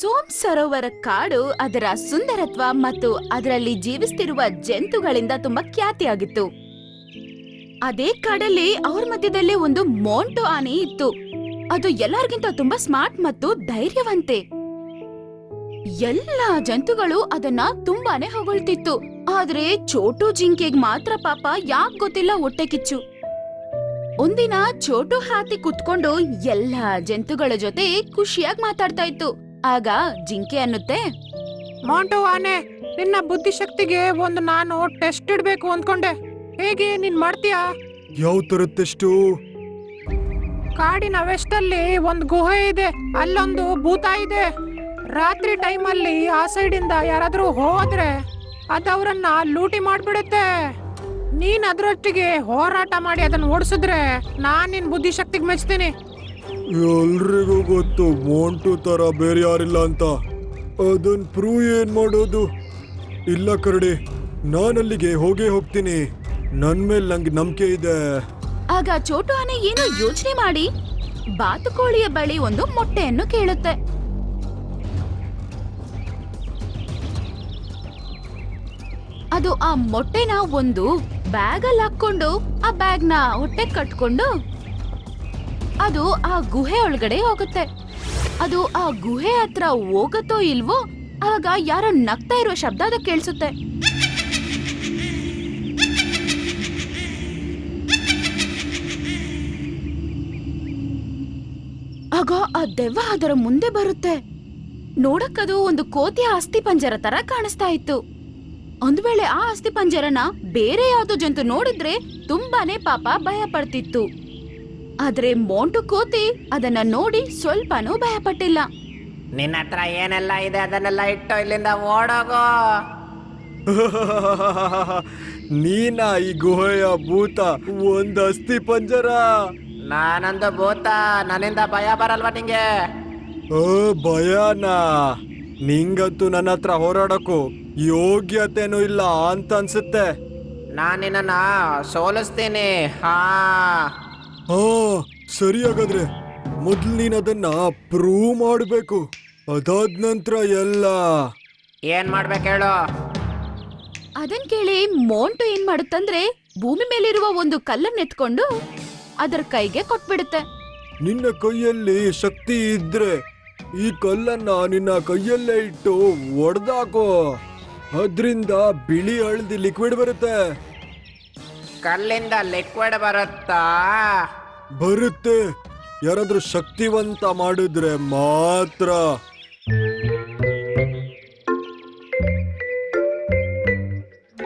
ಸೋಮ್ ಸರೋವರ ಕಾಡು ಅದರ ಸುಂದರತ್ವ ಮತ್ತು ಅದರಲ್ಲಿ ಜೀವಿಸ್ತಿರುವ ಜಂತುಗಳಿಂದ ತುಂಬಾ ಖ್ಯಾತಿಯಾಗಿತ್ತು. ಅದೇ ಕಾಡಲ್ಲಿ ಅವ್ರ ಮಧ್ಯದಲ್ಲಿ ಒಂದು ಮೋಂಟು ಆನೆ ಇತ್ತು. ಅದು ಎಲ್ಲರಿಗಿಂತ ತುಂಬಾ ಸ್ಮಾರ್ಟ್ ಮತ್ತು ಧೈರ್ಯವಂತೆ. ಎಲ್ಲ ಜಂತುಗಳು ಅದನ್ನ ತುಂಬಾನೇ ಹೊಗಳ್ತಿತ್ತು. ಆದ್ರೆ ಚೋಟು ಜಿಂಕೆಗ್ ಮಾತ್ರ ಪಾಪ ಯಾಕೆ ಗೊತ್ತಿಲ್ಲ ಹೊಟ್ಟೆ ಕಿಚ್ಚು. ಒಂದಿನ ಚೋಟು ಹಾತಿ ಕುತ್ಕೊಂಡು ಎಲ್ಲ ಜಂತುಗಳ ಜೊತೆ ಖುಷಿಯಾಗಿ ಮಾತಾಡ್ತಾ ಇತ್ತು. ಆಗ ಜಿಂಕೆ ಅನ್ನುತ್ತೆ? ಮಾಂಟು ಆನೆ ನಿನ್ನ ಬುದ್ಧಿಶಕ್ತಿಗೆ ಒಂದು ನಾನು ಟೆಸ್ಟ್ ಇಡ್ಬೇಕು ಅಂದ್ಕೊಂಡೆ. ಹೇಗೆ ನೀನ್ ಮಾಡ್ತೀಯಾ? ಯಾವ ತರ ಟೆಸ್ಟು ಕಾಡಿನ ವೆಸ್ಟಲ್ಲಿ ಒಂದು ಗುಹೆ ಇದೆ ಅಲ್ಲೊಂದು ಭೂತ ಇದೆ. ರಾತ್ರಿ ಟೈಮಲ್ಲಿ ಆ ಸೈಡಿಂದ ಯಾರಾದ್ರೂ ಹೋದ್ರೆ ಅದವ್ರನ್ನ ಲೂಟಿ ಮಾಡ್ಬಿಡುತ್ತೆ. ನೀನ್ ಅದ್ರೊಟ್ಟಿಗೆ ಹೋರಾಟ ಮಾಡಿ ಅದನ್ನ ಓಡಿಸಿದ್ರೆ ನಾನ್ ನಿನ್ ಬುದ್ಧಿಶಕ್ತಿಗೆ ಮೆಚ್ತೀನಿ. ಎಲ್ರಿಗೂ ಗೊತ್ತು ಮೋಂಟು ತರ ಬೇರೆ ಯಾರಿಲ್ಲ ಅಂತ. ಅದನ್ ಪ್ರೂವ್ ಏನ್ ಮಾಡೋದು? ಇಲ್ಲ ಕರಡಿ, ನಾನಲ್ಲಿಗೆ ಹೋಗೇ ಹೋಗ್ತೀನಿ. ನನ್ ಮೇಲೆ ನಂಗೆ ನಂಬಿಕೆ ಇದೆ. ಆಗ ಚೋಟು ಆನೆ ಏನೋ ಯೋಚನೆ ಮಾಡಿ? ಬಾತುಕೋಳಿಯ ಬಳಿ ಒಂದು ಮೊಟ್ಟೆಯನ್ನು ಕೇಳುತ್ತೆ. ಅದು ಆ ಮೊಟ್ಟೆನ ಒಂದು ಬ್ಯಾಗಲ್ಲಿ ಹಾಕೊಂಡು ಆ ಬ್ಯಾಗ್ನ ಹೊಟ್ಟೆ ಕಟ್ಕೊಂಡು ಅದು ಆ ಗುಹೆ ಒಳಗಡೆ ಹೋಗುತ್ತೆ. ಅದು ಆ ಗುಹೆ ಹತ್ರ ಹೋಗತ್ತೋ ಇಲ್ವೋ, ಆಗ ಯಾರೋ ನಗ್ತಾ ಇರೋ ಶಬ್ದ ಅದು ಕೇಳಿಸುತ್ತೆ. ಆಗ ಆ ದೆವ್ವ ಅದರ ಮುಂದೆ ಬರುತ್ತೆ. ನೋಡಕ್ಕದು ಒಂದು ಕೋತಿಯ ಅಸ್ಥಿ ಪಂಜರ ತರ ಕಾಣಿಸ್ತಾ ಇತ್ತು. ಒಂದ್ ವೇಳೆ ಆ ಅಸ್ಥಿ ಪಂಜರನ ಬೇರೆ ಯಾವ್ದೋ ಜಂತು ನೋಡಿದ್ರೆ ತುಂಬಾನೇ ಪಾಪ ಭಯ ಪಡ್ತಿತ್ತು ಆದ್ರೆ ಮೋಂಟು ಕೋತಿ ಅದನ್ನ ನೋಡಿ ಸ್ವಲ್ಪನೂ ಭಯಪಟ್ಟಿಲ್ಲ. ನಿನ್ನ ಹತ್ರ ಏನೆಲ್ಲ ಇದೆ ಅದನ್ನೆಲ್ಲ ಇಟ್ಟು ಇಲ್ಲಿಂದ ಓಡೋಗೋ. ನೀನ ಈ ಗುಹೆಯ ಭೂತ? ಒಂದ್ ಅಸ್ಥಿ ಪಂಜರ. ನಾನೊಂದು ಭೂತ ನನ್ನಿಂದ ಭಯ ಬರಲ್ವಾ ನಿಂಗೆ? ಓ ಭಯನಾ. ನಿಂಗಂತೂ ನನ್ನ ಹತ್ರ ಹೋರಾಡಕ್ಕೂ ಯೋಗ್ಯತೆನೂ ಇಲ್ಲ ಅಂತ ಅನ್ಸುತ್ತೆ. ನಾನು ನಿನ್ನ ಸೋಲಿಸ್ತೀನಿ. ಹಾ. ಹಾ ಸರಿ ಹಾಗಾದ್ರೆ ಮೊದ್ಲು ನೀನ್ ಅದನ್ನ ಪ್ರೂವ್ ಮಾಡ್ಬೇಕು. ಅದಾದ ನಂತರ ಎಲ್ಲ. ಏನ್ ಮಾಡ್ಬೇಕು ಹೇಳು? ಅದನ್ ಕೇಳಿ ಮೋಂಟು ಏನ್ ಮಾಡುತ್ತಂದ್ರೆ ಭೂಮಿ ಮೇಲಿರುವ ಒಂದು ಕಲ್ಲನ್ನ ಎತ್ಕೊಂಡು ಅದರ ಕೈಗೆ ಕೊಟ್ಬಿಡುತ್ತೆ. ನಿನ್ನ ಕೈಯಲ್ಲಿ ಶಕ್ತಿ ಇದ್ರೆ ಈ ಕಲ್ಲನ್ನ ನಿನ್ನ ಕೈಯಲ್ಲೇ ಇಟ್ಟು ಒಡ್ದಾಕೋ. ಅದ್ರಿಂದ ಬಿಳಿ ಹಳದಿ ಲಿಕ್ವಿಡ್ ಬರುತ್ತೆ. ಕಲ್ಲಿಂದ ಲಿಕ್ವಿಡ್ ಬರುತ್ತಾ? ಬರುತ್ತೆ. ಯಾರಾದ್ರೂ ಶಕ್ತಿವಂತ ಮಾಡಿದ್ರೆ ಮಾತ್ರ.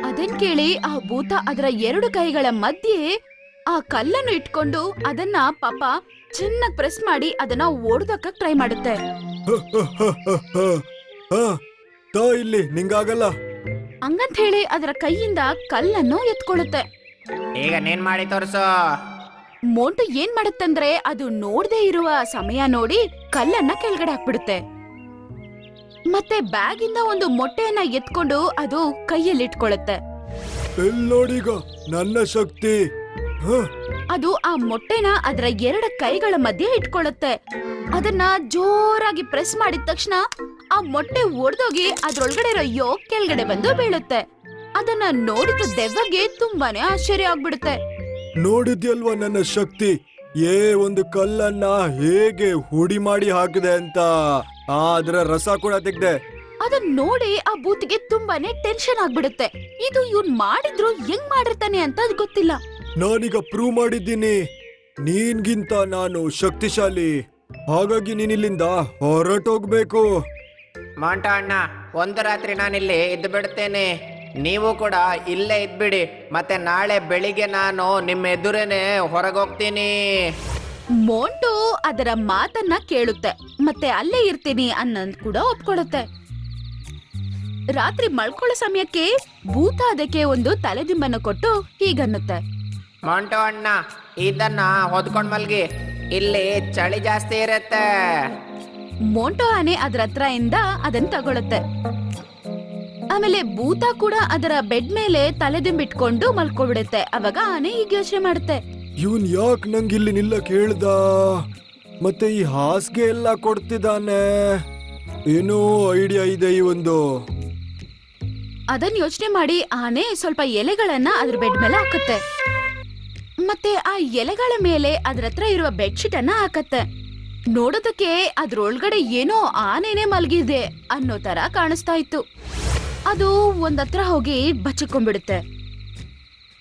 ಅದನ್ ಕೇಳಿ ಆ ಭೂತ ಅದರ ಎರಡು ಕೈಗಳ ಮಧ್ಯೆ ಆ ಕಲ್ಲನ್ನು ಇಟ್ಕೊಂಡು ಅದನ್ನ ಪಾಪ ಚೆನ್ನಾಗಿ ಪ್ರೆಸ್ ಮಾಡಿ ಅದನ್ನ ಓಡ್ದಕ್ಕ ಟ್ರೈ ಮಾಡುತ್ತೆ. ಹಾ, ತಾ ಇಲ್ಲಿ ನಿಂಗಾಗಲ್ಲ. ಹಂಗಂತ ಹೇಳಿ ಅದರ ಕೈಯಿಂದ ಕಲ್ಲನ್ನು ಎತ್ಕೊಳ್ಳುತ್ತೆ. ಈಗ ನೀನ್ ಮಾಡಿ ತೋರ್ಸು. ಮೋಂಟು ಏನ್ ಮಾಡುತ್ತಂದ್ರೆ ಅದು ನೋಡದೆ ಇರುವ ಸಮಯ ನೋಡಿ ಕಲ್ಲನ್ನ ಕೆಳಗಡೆ ಹಾಕ್ಬಿಡುತ್ತೆ. ಮತ್ತೆ ಬ್ಯಾಗ್ ಇಂದ ಒಂದು ಮೊಟ್ಟೆಯನ್ನ ಎತ್ಕೊಂಡು ಅದು ಕೈಯಲ್ಲಿ ಇಟ್ಕೊಳ್ಳುತ್ತೆ ಎಲ್ ನೋಡೀಗ ನನ್ನ ಶಕ್ತಿ. ಹ, ಅದು ಆ ಮೊಟ್ಟೆನ ಅದರ ಎರಡು ಕೈಗಳ ಮಧ್ಯೆ ಇಟ್ಕೊಳ್ಳುತ್ತೆ ಅದನ್ನ ಜೋರಾಗಿ ಪ್ರೆಸ್ ಮಾಡಿದ ತಕ್ಷಣ ಆ ಮೊಟ್ಟೆ ಒಡೆದೋಗಿ ಅದ್ರೊಳಗಡೆ ಇರೋ ಯೋಗ್ ಕೆಳಗಡೆ ಬಂದು ಬೀಳುತ್ತೆ. ಅದನ್ನ ನೋಡಿದ ದೆವ್ವಗೆ ತುಂಬಾನೇ ಆಶ್ಚರ್ಯ ಆಗ್ಬಿಡುತ್ತೆ. ನೋಡಿದ್ಯಲ್ವಾ ನನ್ನ ಶಕ್ತಿ? ಏ ಒಂದು ಕಲ್ಲನ್ನ ಹೇಗೆ ಹುಡಿ ಮಾಡಿ ಹಾಕಿದೆ ಅಂತ. ಅದರ ರಸ ಕೂಡ ತೆಗ್ದೆ. ಅದನ್ ನೋಡಿ ಆ ಬೂತ್ಗೆ ತುಂಬಾನೇ ಟೆನ್ಷನ್ ಆಗ್ಬಿಡುತ್ತೆ. ಇದು ಇವ್ನ್ ಮಾಡಿದ್ರು ಹೆಂಗ್ ಮಾಡಿರ್ತಾನೆ ಅಂತ ಅದ್ ಗೊತ್ತಿಲ್ಲ. ನಾನೀಗ ಪ್ರೂವ್ ಮಾಡಿದ್ದೀನಿ. ನೀನ್ಗಿಂತ ನಾನು ಶಕ್ತಿಶಾಲಿ. ಹಾಗಾಗಿ ನೀನಿಲ್ಲಿಂದ ಹೊರಟೋಗ್ಬೇಕು. ಮಾಂಟ ಅಣ್ಣ ಒಂದು ರಾತ್ರಿ ನಾನಿಲ್ಲಿ ಇದ್ದು ಬಿಡ್ತೇನೆ ನೀವು ಕೂಡ ಇಲ್ಲೇ ಇದ್ಬಿಡಿ. ಮತ್ತೆ ನಾಳೆ ಬೆಳಿಗ್ಗೆ ನಾನು ನಿಮ್ಮ ಎದುರೇನೆ ಹೊರಗೋಗ್ತೀನಿ. ಮೋಂಟು ಅದರ ಮಾತನ್ನ ಕೇಳುತ್ತೆ. ಮತ್ತೆ ಅಲ್ಲೇ ಇರ್ತೀನಿ ಅನ್ನೋದ್ ಕೂಡ ಒಪ್ಕೊಳ್ಳುತ್ತೆ ರಾತ್ರಿ ಮಲ್ಕೊಳ್ಳೋ ಸಮಯಕ್ಕೆ ಭೂತ ಅದಕ್ಕೆ ಒಂದು ತಲೆದಿಂಬನ್ನು ಕೊಟ್ಟು ಹೀಗನ್ನುತ್ತೆ. ಮೊಂಟೋ ಅಣ್ಣ ಇದನ್ನ ಹೊದ್ಕೊಂಡ್ ಮಲ್ಗಿ. ಇಲ್ಲಿ ಚಳಿ ಜಾಸ್ತಿ ಇರುತ್ತೆ. ಮೋಂಟೋ ಆನೆ ಅದ್ರ ಹತ್ರ ಇಂದ ಅದನ್ನ ತಗೊಳುತ್ತೆ. ಆಮೇಲೆ ಭೂತ ಕೂಡ ಅದರ ಬೆಡ್ ಮೇಲೆ ತಲೆದಿಂಬಿಟ್ಕೊಂಡು ಮಲ್ಕೊಬಿಡುತ್ತೆ. ಅವಾಗ ಆನೆ ಈಗ ಯೋಚನೆ ಮಾಡುತ್ತೆ. ಇವನ್ ಯಾಕ್ ನಂಗೆ ಇಲ್ಲಿ ನಿಲ್ಲ ಕೇಳ್ದ? ಮತ್ತೆ ಈ ಹಾಸಿಗೆ ಎಲ್ಲ ಕೊಡ್ತಿದ್ದಾನೆ ಏನೋ ಐಡಿಯಾ ಇದೆ ಈ ಒಂದು. ಅದನ್ನ ಯೋಚನೆ ಮಾಡಿ ಆನೆ ಸ್ವಲ್ಪ ಎಲೆಗಳನ್ನ ಅದ್ರ ಬೆಡ್ ಮೇಲೆ ಹಾಕುತ್ತೆ. ಮತ್ತೆ ಆ ಎಲೆಗಳ ಮೇಲೆ ಅದ್ರ ಹತ್ರ ಇರುವ ಬೆಡ್ಶೀಟ್ ಅನ್ನ ಹಾಕತ್ತೆ. ನೋಡೋದಕ್ಕೆ ಅದ್ರೊಳಗಡೆ ಏನೋ ಆನೆನೆ ಮಲಗಿದೆ ಅನ್ನೋ ತರ ಕಾಣಿಸ್ತಾ ಇತ್ತು. ಅದು ಒಂದತ್ರ ಹೋಗಿ ಬಚ್ಚಿಕೊಂಡ್ಬಿಡುತ್ತೆ.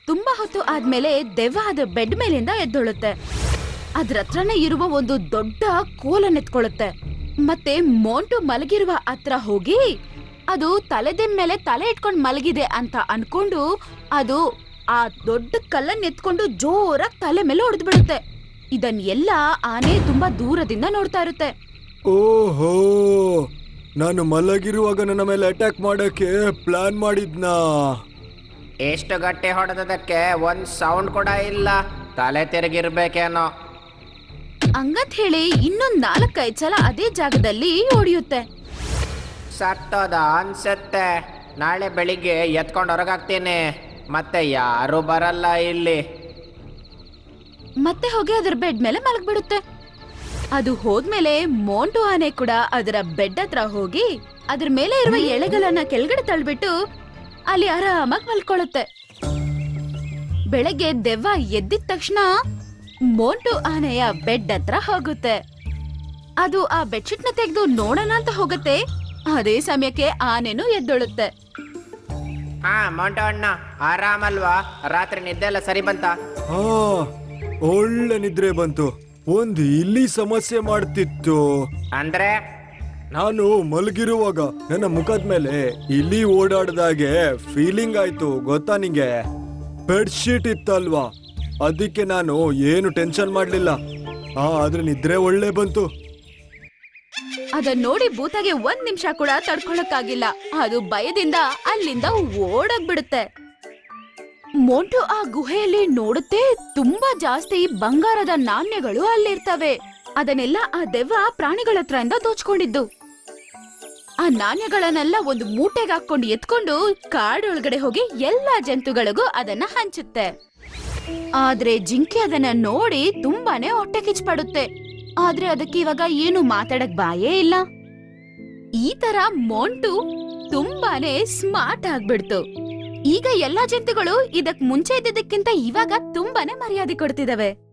ತುಂಬಾ ಹೊತ್ತು ಆದ್ಮೇಲೆ ದೆವ್ವ ಅದ್ರ ಬೆಡ್ ಮೇಲಿಂದ ಎದ್ದೊಳುತ್ತೆ. ಅದ್ರ ಹತ್ರನೇ ಇರುವ ಒಂದು ದೊಡ್ಡ ಕೋಲನ್ನೆತ್ಕೊಳ್ಳುತ್ತೆ ಮತ್ತೆ ಮೋಂಟು ಮಲಗಿರುವ ಹತ್ರ ಹೋಗಿ ಅದು ತಲೆದ ಮೇಲೆ ತಲೆ ಇಟ್ಕೊಂಡು ಮಲಗಿದೆ ಅಂತ ಅನ್ಕೊಂಡು ಅದು ಆ ದೊಡ್ಡ ಕಲ್ಲನ್ನ ಎತ್ಕೊಂಡು ಜೋರಾಗಿ ತಲೆ ಮೇಲೆ ಹೊಡೆದು ಬಿಡುತ್ತೆ ಇದನ್ನೆಲ್ಲ ಆನೆ ತುಂಬಾ ದೂರದಿಂದ ನೋಡ್ತಾ ಇರುತ್ತೆ. ಓಹೋ! ನಾನು ಮಲಗಿರುವಾಗ ನನ್ನ ಮೇಲೆ ಅಟ್ಯಾಕ್ ಮಾಡಕ್ಕೆ ಪ್ಲಾನ್ ಮಾಡಿದ್ನಾ? ಎಷ್ಟು ಗಟ್ಟಿ ಹೊಡೆದದಕ್ಕೆ ಒಂದು ಸೌಂಡ್ ಕೂಡ ಇಲ್ಲ. ತಲೆ ತಿರುಗಿರ್ಬೇಕೇನೋ. ಹಂಗಂತ ಹೇಳಿ ಇನ್ನೊಂದ್ ನಾಲ್ಕೈದು ಸಲ ಅದೇ ಜಾಗದಲ್ಲಿ ಹೊಡೆಯುತ್ತೆ ಸತ್ತೋದ ಅನ್ಸತ್ತೆ. ನಾಳೆ ಬೆಳಿಗ್ಗೆ ಎತ್ಕೊಂಡು ಹೊರಗಾಗ್ತೀನಿ. ಮತ್ತೆ ಯಾರು ಬರಲ್ಲ ಇಲ್ಲಿ. ಮತ್ತೆ ಹೋಗಿ ಅದರ ಬೆಡ್ ಮೇಲೆ ಮಲಗ್ಬಿಡುತ್ತೆ. ಅದು ಹೋದ್ಮೇಲೆ ಮೋಂಟು ಆನೆ ಕೂಡ ಅದರ ಬೆಡ್ ಹತ್ರ ಹೋಗಿ ಅದ್ರ ಮೇಲೆ ಇರುವ ಎಳೆಗಳನ್ನ ಕೆಳಗಡೆ ತಳ್ಬಿಟ್ಟು ಅಲ್ಲಿ ಆರಾಮಾಗಿ ಮಲ್ಕೊಳ್ಳುತ್ತೆ ಬೆಳಗ್ಗೆ ದೆವ್ವ ಎದ್ದಿದ ತಕ್ಷಣ ಮೋಂಟು ಆನೆಯ ಬೆಡ್ ಹತ್ರ ಹೋಗುತ್ತೆ. ಅದು ಆ ಬೆಡ್ಶೀಟ್ನ ತೆಗೆದು ನೋಡೋಣ ಅಂತ ಹೋಗುತ್ತೆ. ಅದೇ ಸಮಯಕ್ಕೆ ಆನೆನು ಎದ್ದೊಳುತ್ತೆ. ಹಾ ಮೋಂಟು ಅಣ್ಣ ಆರಾಮಲ್ವಾ? ರಾತ್ರಿ ನಿದ್ದೆ ಎಲ್ಲ ಸರಿ ಬಂತ? ಹಾ ಒಳ್ಳೆ ನಿದ್ರೆ ಬಂತು. ಒಂದು ಇಲ್ಲಿ ಸಮಸ್ಯೆ ಮಾಡ್ತಿತ್ತು. ಅಂದ್ರೆ? ನಾನು ಮಲಗಿರುವಾಗ ನನ್ನ ಮುಖದ ಮೇಲೆ ಇಲ್ಲಿ ಓಡಾಡ್ದಾಗೆ ಫೀಲಿಂಗ್ ಆಯ್ತು ಗೊತ್ತಾ ನಿಂಗೆ? ಬೆಡ್ಶೀಟ್ ಇತ್ತಲ್ವಾ? ಅದಕ್ಕೆ ನಾನು ಏನು ಟೆನ್ಷನ್ ಮಾಡ್ಲಿಲ್ಲ. ಆ ಆದ್ರೆ ನಿದ್ರೆ ಒಳ್ಳೆ ಬಂತು. ಅದನ್ ನೋಡಿ ಭೂತಗೆ ಒಂದ್ ನಿಮಿಷ ಕೂಡ ತಡ್ಕೊಳಕ್ಕಾಗಿಲ್ಲ. ಅದು ಭಯದಿಂದ ಅಲ್ಲಿಂದ ಓಡೋಗ್ಬಿಡುತ್ತೆ. ಮೋಂಟು ಆ ಗುಹೆಯಲ್ಲಿ ನೋಡುತ್ತೆ ತುಂಬಾ ಜಾಸ್ತಿ ಬಂಗಾರದ ನಾಣ್ಯಗಳು ಅಲ್ಲಿರ್ತವೆ. ಅದನ್ನೆಲ್ಲ ಆ ದೆವ್ವ ಪ್ರಾಣಿಗಳ ಹತ್ರದಿಂದ ದೋಚ್ಕೊಂಡಿದ್ದು. ಆ ನಾಣ್ಯಗಳನ್ನೆಲ್ಲ ಒಂದು ಮೂಟೆಗೆ ಹಾಕೊಂಡು ಎತ್ಕೊಂಡು ಕಾಡೊಳಗಡೆ ಹೋಗಿ ಎಲ್ಲಾ ಜಂತುಗಳಿಗೂ ಅದನ್ನ ಹಂಚುತ್ತೆ. ಆದ್ರೆ ಜಿಂಕೆ ಅದನ್ನ ನೋಡಿ ತುಂಬಾನೇ ಹೊಟ್ಟೆ ಕಿಚ್ಪಡುತ್ತೆ ಆದ್ರೆ ಅದಕ್ಕೆ ಇವಾಗ ಏನು ಮಾತಾಡಕ್ ಬಾಯೇ ಇಲ್ಲ. ಈ ತರ ಮೋಂಟು ತುಂಬಾನೇ ಸ್ಮಾರ್ಟ್ ಆಗ್ಬಿಡ್ತು. ಈಗ ಎಲ್ಲಾ ಜಂತುಗಳು ಇದಕ್ ಮುಂಚೆ ಇದ್ದಿದ್ದಕ್ಕಿಂತ ಇವಾಗ ತುಂಬಾನೇ ಮರ್ಯಾದೆ ಕೊಡ್ತಿದವೆ.